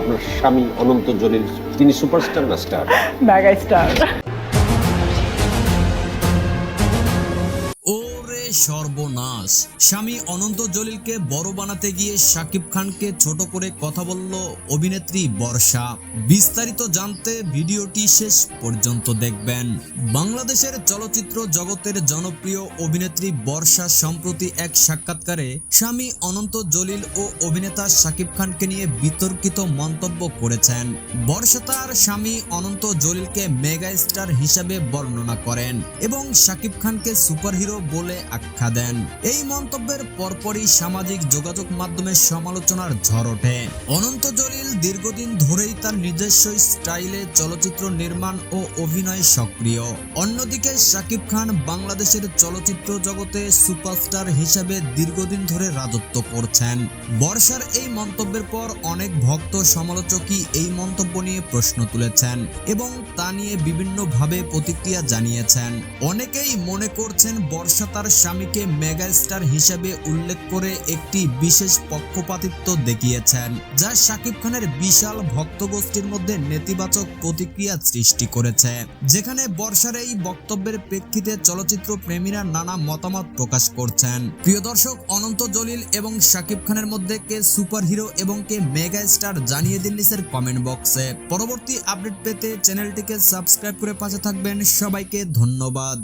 আপনার স্বামী অনন্ত জলিল তিনি সুপারস্টার না স্টার? Mega star. সর্বনাশ। স্বামী অনন্ত জলিলকে বড় বানাতে গিয়ে শাকিব খানকে ছোট করে কথা বলল অভিনেত্রী বর্ষা। বিস্তারিত জানতে ভিডিওটি শেষ পর্যন্ত দেখবেন। বাংলাদেশের চলচ্চিত্র জগতের জনপ্রিয় অভিনেত্রী বর্ষা সম্প্রতি এক সাক্ষাৎকারে স্বামী অনন্ত জলিল ও অভিনেতা শাকিব খানকে নিয়ে বিতর্কিত মন্তব্য করেছেন। বর্ষা তার স্বামী অনন্ত জলিলকে মেগা স্টার হিসাবে বর্ণনা করেন এবং শাকিব খানকে সুপারহিরো বলে আখ্যা দেন। এই মন্তব্যের পরপরই সামাজিক যোগাযোগ মাধ্যমে সমালোচনার ঝড় ওঠে। অনন্ত জলিল দীর্ঘদিন ধরেই তার নিজস্ব স্টাইলে চলচ্চিত্র নির্মাণ ও অভিনয় সক্রিয়। অন্যদিকে শাকিব খান বাংলাদেশের চলচ্চিত্র জগতে সুপারস্টার হিসেবে দীর্ঘদিন ধরে রাজত্ব করছেন। বর্ষার এই মন্তব্যের পর অনেক ভক্ত সমালোচকই এই মন্তব্য নিয়ে প্রশ্ন তুলেছেন এবং তা নিয়ে বিভিন্নভাবে প্রতিক্রিয়া জানিয়েছেন। অনেকেই মনে করছেন বর্ষা তার স্বামীকে মেগা স্টার হিসেবে উল্লেখ করে একটি বিশেষ পক্ষপাতিত্ব দেখিয়েছেন, যা শাকিব খানের বিশাল ভক্তগোষ্ঠীর মধ্যে নেতিবাচক প্রতিক্রিয়া সৃষ্টি করেছে, যেখানে বর্ষার এই বক্তব্যের প্রেক্ষিতে চলচ্চিত্র প্রেমীরা নানা মতামত প্রকাশ করছেন। প্রিয় দর্শক, অনন্ত জলিল এবং শাকিব খানের মধ্যে কে সুপারহিরো এবং কে মেগা স্টার জানিয়ে দিন নিচের কমেন্ট বক্সে। পরবর্তী আপডেট পেতে চ্যানেলটিকে সাবস্ক্রাইব করে পাশে থাকবেন। সবাইকে ধন্যবাদ।